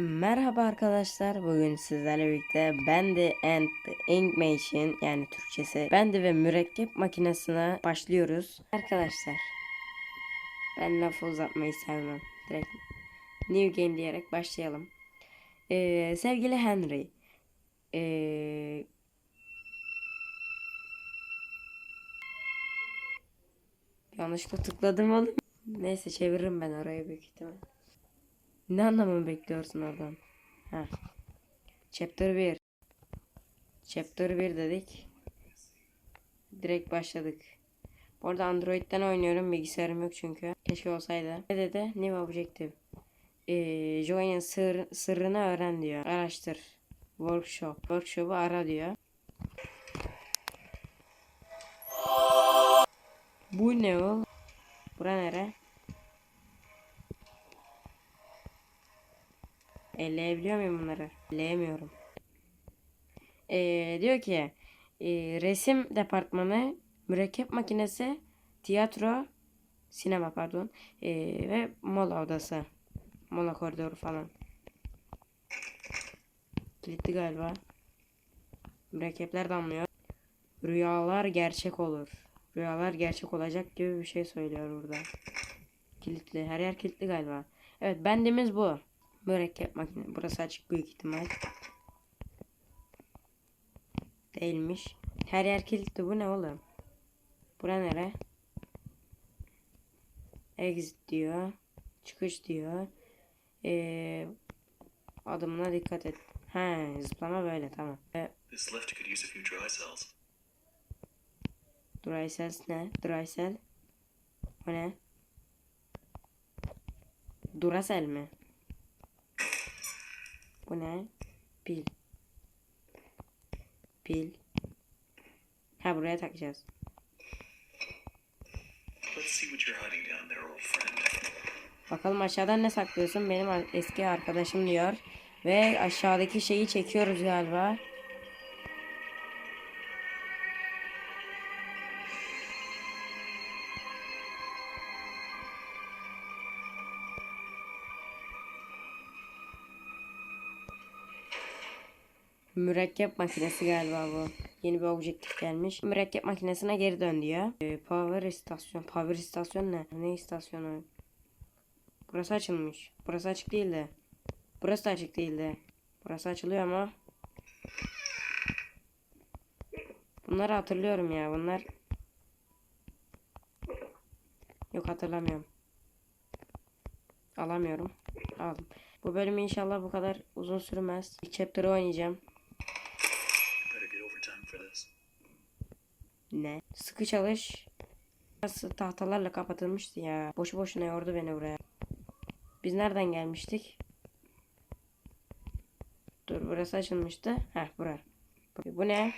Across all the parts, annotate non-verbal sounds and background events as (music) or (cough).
Merhaba arkadaşlar. Bugün sizlerle birlikte Bendy and the Ink Machine yani Türkçesi Bendy ve mürekkep makinesine başlıyoruz. Arkadaşlar ben lafı uzatmayı sevmem. Direkt New Game diyerek başlayalım. Ee, sevgili Henry ee, Yanlışlıkla tıkladım oğlum. Neyse çeviririm ben orayı büyük ihtimal. Ne anlamını bekliyorsun oradan? Ha. Chapter 1. Chapter 1 dedik. Direkt başladık. Bu arada Android'den oynuyorum. Bilgisayarım yok çünkü. Keşke olsaydı. Ne dedi? New Objective. Ee, Join'in sır, sırrını öğren diyor. Araştır. Workshop. Workshop'u ara diyor. Bu ne ol? Bura nere? Elleyebiliyor muyum bunları? Elleyemiyorum. Ee, diyor ki e, resim departmanı, mürekkep makinesi, tiyatro, sinema pardon ee, ve mola odası. Mola koridoru falan. Kilitli galiba. Mürekkepler damlıyor. Rüyalar gerçek olur. Rüyalar gerçek olacak gibi bir şey söylüyor burada. Kilitli. Her yer kilitli galiba. Evet bendimiz bu. Mürekkep makine. Burası açık büyük ihtimal. Değilmiş. Her yer kilitli. Bu ne oğlum? Bura nere? Exit diyor. Çıkış diyor. Ee, adımına dikkat et. He, zıplama böyle tamam. Ee, This lift could use a few dry cells. Dry cells ne? Dry cell. O ne? Duracell mi? Bu ne? Pil. Pil. Ha buraya takacağız. Bakalım aşağıdan ne saklıyorsun? Benim eski arkadaşım diyor. Ve aşağıdaki şeyi çekiyoruz galiba. Mürekkep makinesi galiba bu. Yeni bir objektif gelmiş. Mürekkep makinesine geri dön diyor. Ee, power istasyon. Power istasyon ne? Ne istasyonu? Burası açılmış. Burası açık değildi. Burası da açık değildi. Burası açılıyor ama. Bunları hatırlıyorum ya. Bunlar Yok hatırlamıyorum. Alamıyorum. Aldım. Bu bölüm inşallah bu kadar uzun sürmez. İlk chapter'ı oynayacağım. Ne? Sıkı çalış. Burası tahtalarla kapatılmıştı ya. Boşu boşuna yordu beni buraya. Biz nereden gelmiştik? Dur burası açılmıştı. Heh bura. Bu- ne?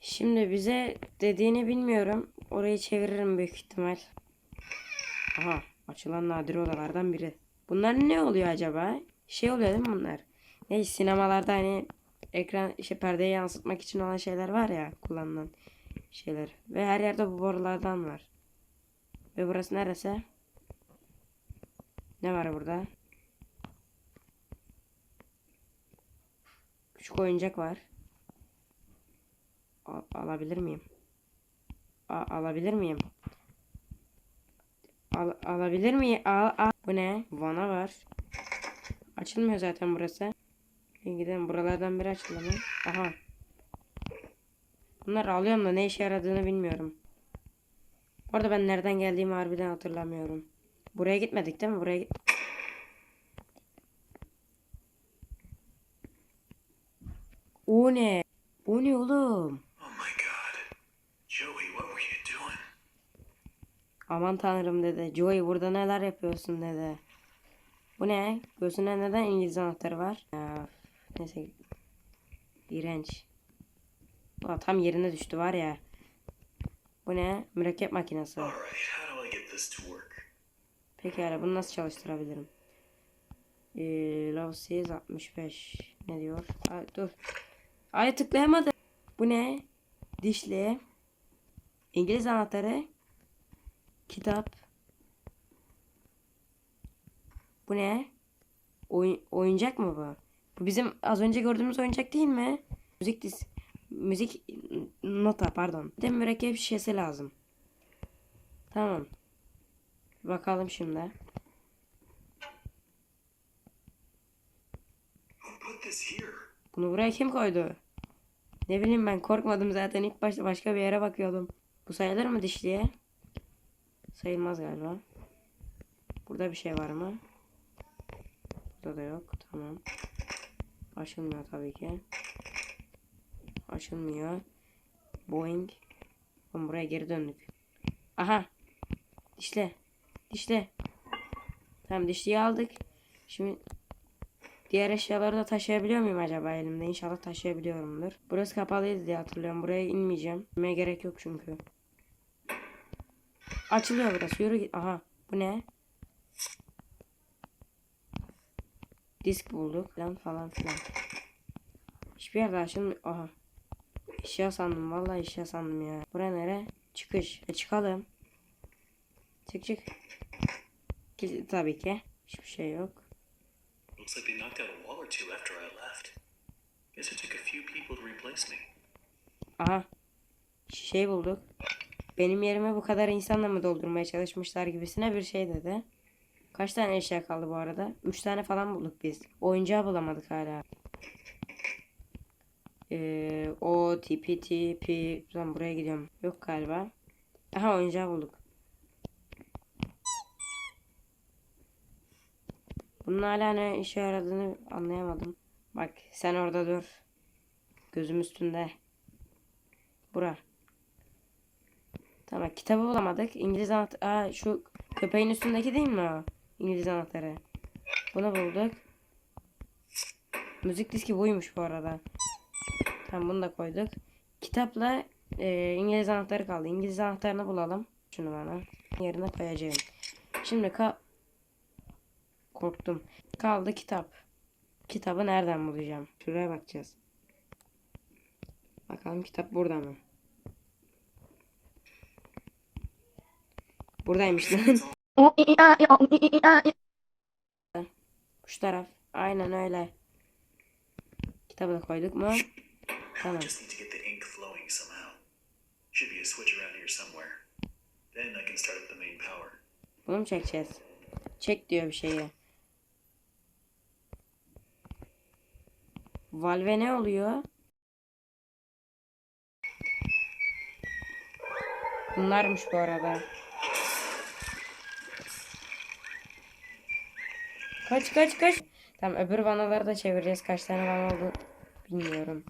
Şimdi bize dediğini bilmiyorum. Orayı çeviririm büyük ihtimal. Aha açılan nadir odalardan biri. Bunlar ne oluyor acaba? Şey oluyor değil mi bunlar? Ne sinemalarda hani ekran işte perdeyi yansıtmak için olan şeyler var ya kullanılan şeyler. Ve her yerde bu borulardan var. Ve burası neresi? Ne var burada? Küçük oyuncak var. Al- alabilir miyim? A- alabilir miyim? Al alabilir miyim? Al al. Bu ne? Vana var. Açılmıyor zaten burası. İyi gidelim. Buralardan biri açıldı mı? Aha. Bunları alıyorum da ne işe yaradığını bilmiyorum. Bu arada ben nereden geldiğimi harbiden hatırlamıyorum. Buraya gitmedik değil mi? Buraya git. O ne? O ne oğlum? Aman tanrım dedi. Joey burada neler yapıyorsun dedi. Bu ne? Gözüne neden İngiliz anahtarı var? Ya, neyse. İğrenç. Aa, tam yerine düştü var ya. Bu ne? Mürekkep makinesi. Alright, how do I get this to work? Pekala bunu nasıl çalıştırabilirim? Ee, Love 65. Ne diyor? Ay, dur. Ay tıklayamadım. Bu ne? Dişli. İngiliz anahtarı. Kitap. Bu ne? Oyun, oyuncak mı bu? Bu bizim az önce gördüğümüz oyuncak değil mi? Müzik dis müzik nota pardon. Bir de mürekkep şişesi lazım. Tamam. Bakalım şimdi. Bunu buraya kim koydu? Ne bileyim ben korkmadım zaten ilk başta başka bir yere bakıyordum. Bu sayılır mı dişliye? Sayılmaz galiba. Burada bir şey var mı? Burada da yok. Tamam. Açılmıyor tabii ki. Açılmıyor. Boeing. Oğlum buraya geri döndük. Aha. Dişle. Dişle. Tamam dişliyi aldık. Şimdi Diğer eşyaları da taşıyabiliyor muyum acaba elimde? İnşallah taşıyabiliyorumdur. Burası kapalıydı diye hatırlıyorum. Buraya inmeyeceğim. İnmeye gerek yok çünkü. Açılıyor burası. Yürü git. Aha. Bu ne? Disk bulduk. Falan falan filan. Hiçbir yerde açılmıyor. Aha. Eşya sandım. Vallahi eşya sandım ya. Bura nere? Çıkış. E çıkalım. Çık çık. Tabii ki. Hiçbir şey yok. Looks like they knocked out a wall or two after I left. Guess it took a few people to replace me. Aha. Şey bulduk. Benim yerime bu kadar insanla mı doldurmaya çalışmışlar gibisine bir şey dedi. Kaç tane eşya kaldı bu arada? 3 tane falan bulduk biz. Oyuncağı bulamadık hala. Ee, o tipi tipi. Ben buraya gidiyorum. Yok galiba. Aha oyuncağı bulduk. Bunun hala ne işe yaradığını anlayamadım. Bak sen orada dur. Gözüm üstünde. Bura. Tamam kitabı bulamadık. İngiliz anahtarı. Şu köpeğin üstündeki değil mi o? İngiliz anahtarı. Bunu bulduk. Müzik diski buymuş bu arada. Tamam bunu da koyduk. Kitapla e, İngiliz anahtarı kaldı. İngiliz anahtarını bulalım. Şunu bana. Yerine koyacağım. Şimdi ka korktum. Kaldı kitap. Kitabı nereden bulacağım? Şuraya bakacağız. Bakalım kitap burada mı? Buradaymış lan. (laughs) Şu taraf. Aynen öyle. Kitabı da koyduk mu? Tamam. Bunu mu çekeceğiz? Çek diyor bir şeyi. Valve ne oluyor? Bunlarmış bu arada. Kaç kaç kaç. Tamam öbür vanaları da çevireceğiz. Kaç tane vana oldu bilmiyorum.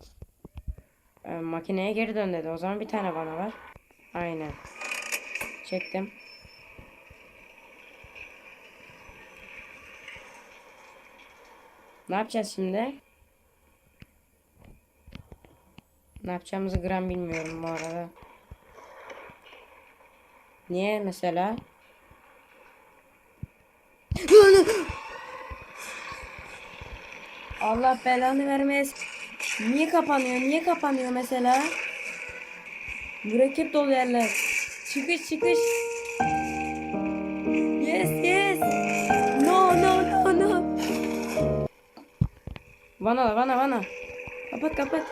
Ee, makineye geri dön dedi. O zaman bir tane vana var. Aynen. Çektim. Ne yapacağız şimdi? Ne yapacağımızı gram bilmiyorum bu arada. Niye mesela? (laughs) Allah belanı vermez. Niye kapanıyor? Niye kapanıyor mesela? Mürekkep dolu yerler. Çıkış çıkış. Yes yes. No no no no. Vana vana vana. Kapat kapat.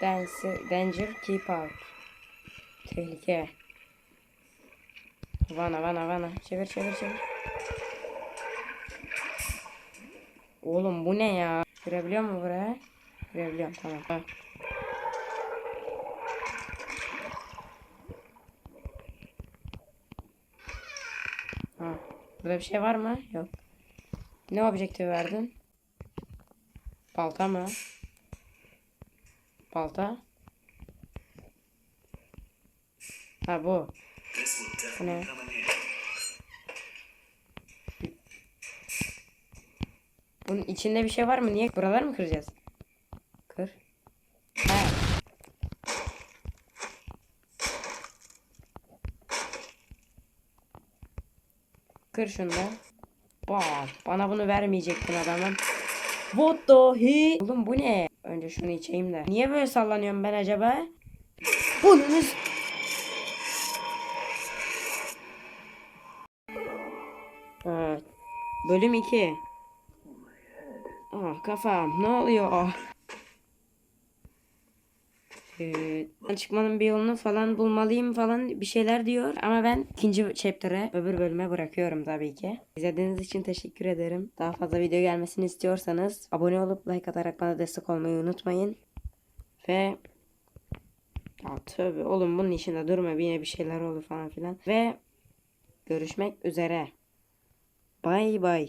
Dance, danger keep out. Tehlike. Vana vana vana. Çevir çevir çevir. Oğlum bu ne ya? Girebiliyor mu buraya? Girebiliyorum tamam. Ha. Ha. Burada bir şey var mı? Yok. Ne objektifi verdin? Balta mı? Balta. Ha bu. Definitely Ne? Bunun içinde bir şey var mı? Niye? Buralar mı kıracağız? Kır. Ha. Kır şunu da. Bak bana bunu vermeyecektin adamım. What the he? Oğlum bu ne? Önce şunu içeyim de. Niye böyle sallanıyorum ben acaba? Bununuz. Bölüm 2. Ah kafam ne oluyor? Ah. Ee, çıkmanın bir yolunu falan bulmalıyım falan bir şeyler diyor. Ama ben ikinci chapter'ı öbür bölüme bırakıyorum tabii ki. İzlediğiniz için teşekkür ederim. Daha fazla video gelmesini istiyorsanız abone olup like atarak bana destek olmayı unutmayın. Ve ya tövbe oğlum bunun içinde durma yine bir şeyler olur falan filan. Ve görüşmek üzere. Bay bay.